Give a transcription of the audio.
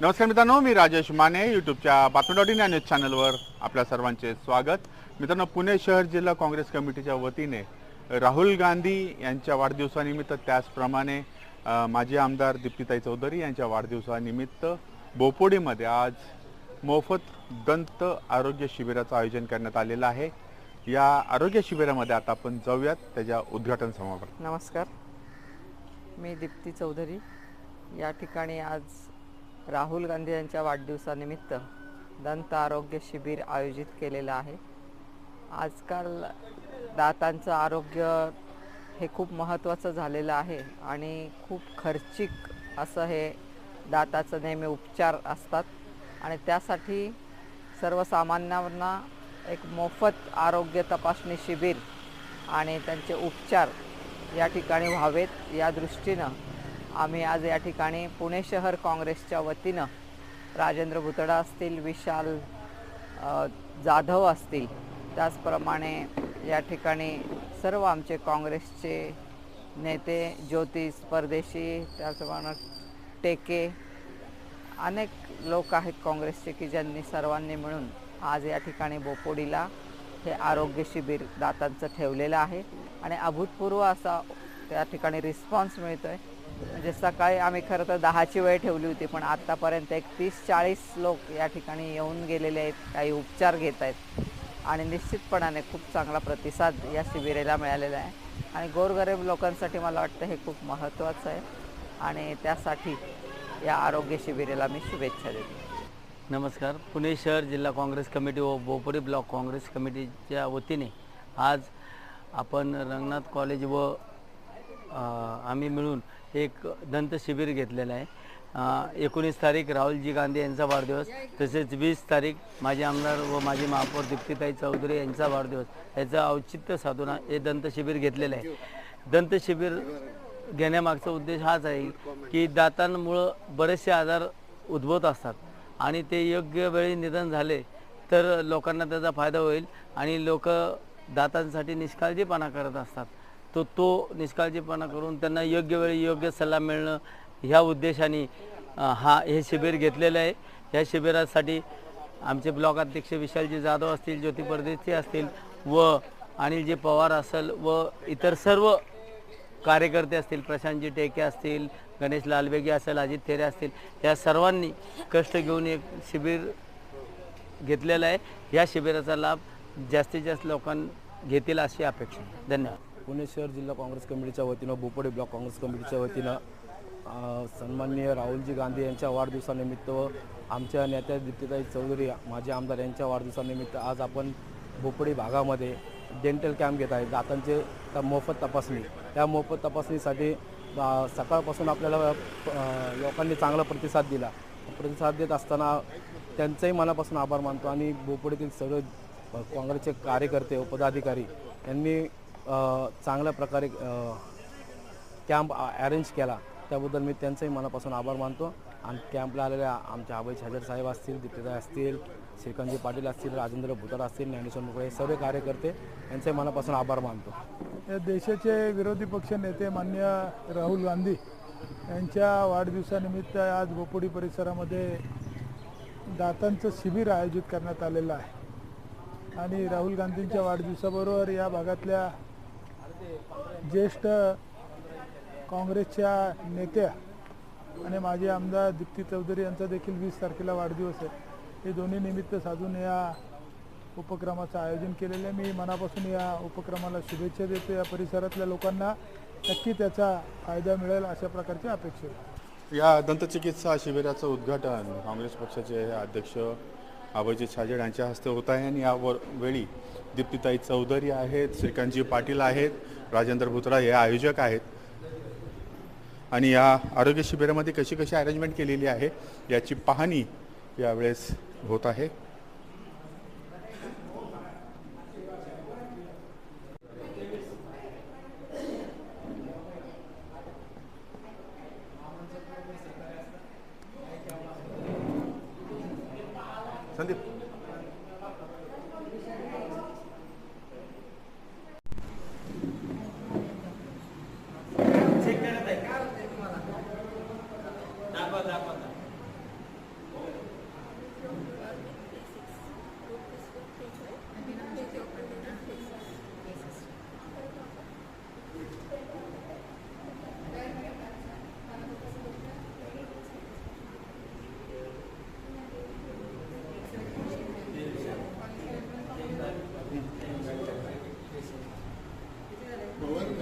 नमस्कार मित्रांनो मी राजेश माने यूट्यूबच्या बातमी डॉट इन या न्यूज चॅनलवर आपल्या सर्वांचे स्वागत. मित्रांनो पुणे शहर जिल्हा काँग्रेस कमिटीच्या वतीने राहुल गांधी यांच्या वाढदिवसानिमित्त त्याचप्रमाणे माजी आमदार दीप्तीताई चौधरी यांच्या वाढदिवसानिमित्त बोपोडीमध्ये आज मोफत दंत आरोग्य शिबिराचं आयोजन करण्यात आलेलं आहे. या आरोग्य शिबिरामध्ये आता आपण जाऊयात. त्याच्या उद्घाटन समारंभ नमस्कार. मी दीप्ती चौधरी. या ठिकाणी आज राहुल गांधी यांच्या वाढदिवसानिमित्त दंत आरोग्य शिबिर आयोजित केलेलं आहे. आजकाल दातांचं आरोग्य हे खूप महत्त्वाचं झालेलं आहे आणि खूप खर्चिक असं हे दाताचं नेहमी उपचार असतात आणि त्यासाठी सर्वसामान्यांना एक मोफत आरोग्य तपासणी शिबिर आणि त्यांचे उपचार या ठिकाणी व्हावेत या दृष्टीनं आम्ही आज या ठिकाणी पुणे शहर काँग्रेसच्या वतीनं राजेंद्र भुतडा असतील विशाल जाधव असतील त्याचप्रमाणे या ठिकाणी सर्व आमचे काँग्रेसचे नेते ज्योतिष परदेशी त्याचप्रमाणे टेके अनेक लोक आहेत काँग्रेसचे की ज्यांनी सर्वांनी मिळून आज या ठिकाणी बोपोडीला हे आरोग्य शिबिर दातांचं ठेवलेलं आहे. आणि अभूतपूर्व असा त्या ठिकाणी रिस्पॉन्स मिळतो आहे म्हणजे सकाळी आम्ही खरं तर दहाची वेळ ठेवली होती पण आत्तापर्यंत एक तीस चाळीस लोक या ठिकाणी येऊन गेलेले आहेत काही उपचार घेत आहेत. आणि निश्चितपणाने खूप चांगला प्रतिसाद या शिबिरेला मिळालेला आहे. आणि गोरगरीब लोकांसाठी मला वाटतं हे खूप महत्त्वाचं आहे. आणि त्यासाठी या आरोग्य शिबिरेला मी शुभेच्छा देते. नमस्कार. पुणे शहर जिल्हा काँग्रेस कमिटी व बोपोडी ब्लॉक काँग्रेस कमिटीच्या वतीने आज आपण रंगनाथ कॉलेज व आम्ही मिळून एक दंत शिबिर घेतलेलं आहे. एकोणीस तारीख राहुलजी गांधी यांचा वाढदिवस तसेच वीस तारीख माझे आमदार व माजी महापौर दीप्तिताई चौधरी यांचा वाढदिवस. याचं औचित्य साधून हे दंत शिबिर घेतलेलं आहे. दंत शिबिर घेण्यामागचा उद्देश हाच आहे की दातांमुळं बरेचसे आजार उद्भवत असतात आणि ते योग्य वेळी निधन झाले तर लोकांना त्याचा फायदा होईल आणि लोक दातांसाठी निष्काळजीपणा करत असतात. तो तो निष्काळजीपणा करून त्यांना योग्य वेळी योग्य सल्ला मिळणं ह्या उद्देशाने हा हे शिबिर घेतलेलं आहे. ह्या शिबिरासाठी आमचे ब्लॉक अध्यक्ष विशालजी जाधव असतील ज्योती परदेशी असतील व अनिलजी पवार असेल व इतर सर्व कार्यकर्ते असतील प्रशांतजी टेके असतील गणेश लालबेगी असेल अजित थेरे असतील या सर्वांनी कष्ट घेऊन एक शिबिर घेतलेलं आहे. या शिबिराचा लाभ जास्तीत जास्त लोकां घेतील अशी अपेक्षा धन्यवाद. पुणे शहर जिल्हा काँग्रेस कमिटीच्या वतीनं बोपोडे ब्लॉक काँग्रेस कमिटीच्या वतीनं सन्माननीय राहुलजी गांधी यांच्या वाढदिवसानिमित्त व आमच्या नेत्या दीप्तीताई चौधरी माजी आमदार यांच्या वाढदिवसानिमित्त आज आपण बोपोडी भागामध्ये डेंटल कॅम्प घेत आहे दातांचे मोफत तपासणी. त्या मोफत तपासणीसाठी सकाळपासून आपल्याला लोकांनी चांगला प्रतिसाद दिला. प्रतिसाद देत असताना त्यांचाही मनापासून आभार मानतो आणि बोपोडीतील सर्व काँग्रेसचे कार्यकर्ते व पदाधिकारी यांनी चांगल्या प्रकारे कॅम्प अरेंज केला. त्याबद्दल मी त्यांचंही मनापासून आभार मानतो. आणि कॅम्पला आलेल्या आमच्या अभय छाजर साहेब असतील दीप्तीताई असतील श्रीकांतजी पाटील असतील राजेंद्र भुतार असतील ज्ञानेश्वर मुकळे हे सर्व कार्यकर्ते यांचंही मनापासून आभार मानतो. या देशाचे विरोधी पक्ष नेते मान्य राहुल गांधी यांच्या वाढदिवसानिमित्त आज बोपोडी परिसरामध्ये दातांचं शिबिर आयोजित करण्यात आलेलं आहे. आणि राहुल गांधींच्या वाढदिवसाबरोबर या भागातल्या ज्येष्ठ काँग्रेसच्या नेत्या आणि माजी आमदार दीप्ती चौधरी यांचा देखील वीस तारखेला वाढदिवस आहे. हे दोन्ही निमित्त साधून या उपक्रमाचं आयोजन केलेलं आहे. मी मनापासून या उपक्रमाला शुभेच्छा देतो. या परिसरातल्या लोकांना नक्की त्याचा फायदा मिळेल अशा प्रकारची अपेक्षा आहे. या दंतचिकित्सा शिबिराचं उद्घाटन काँग्रेस पक्षाचे अध्यक्ष अभयजी छाजेड यांच्या हस्ते होत आहे. आणि यावर वेळी दीप्तीताई चौधरी आहेत श्रीकांतजी पाटील आहेत. राजेंद्र भुतरा हे आयोजक आहेत. आणि या आरोग्य शिबिरामध्ये कशी कशी अरेंजमेंट केलेली आहे याची पाहणी यावेळेस होत आहे. संदीप.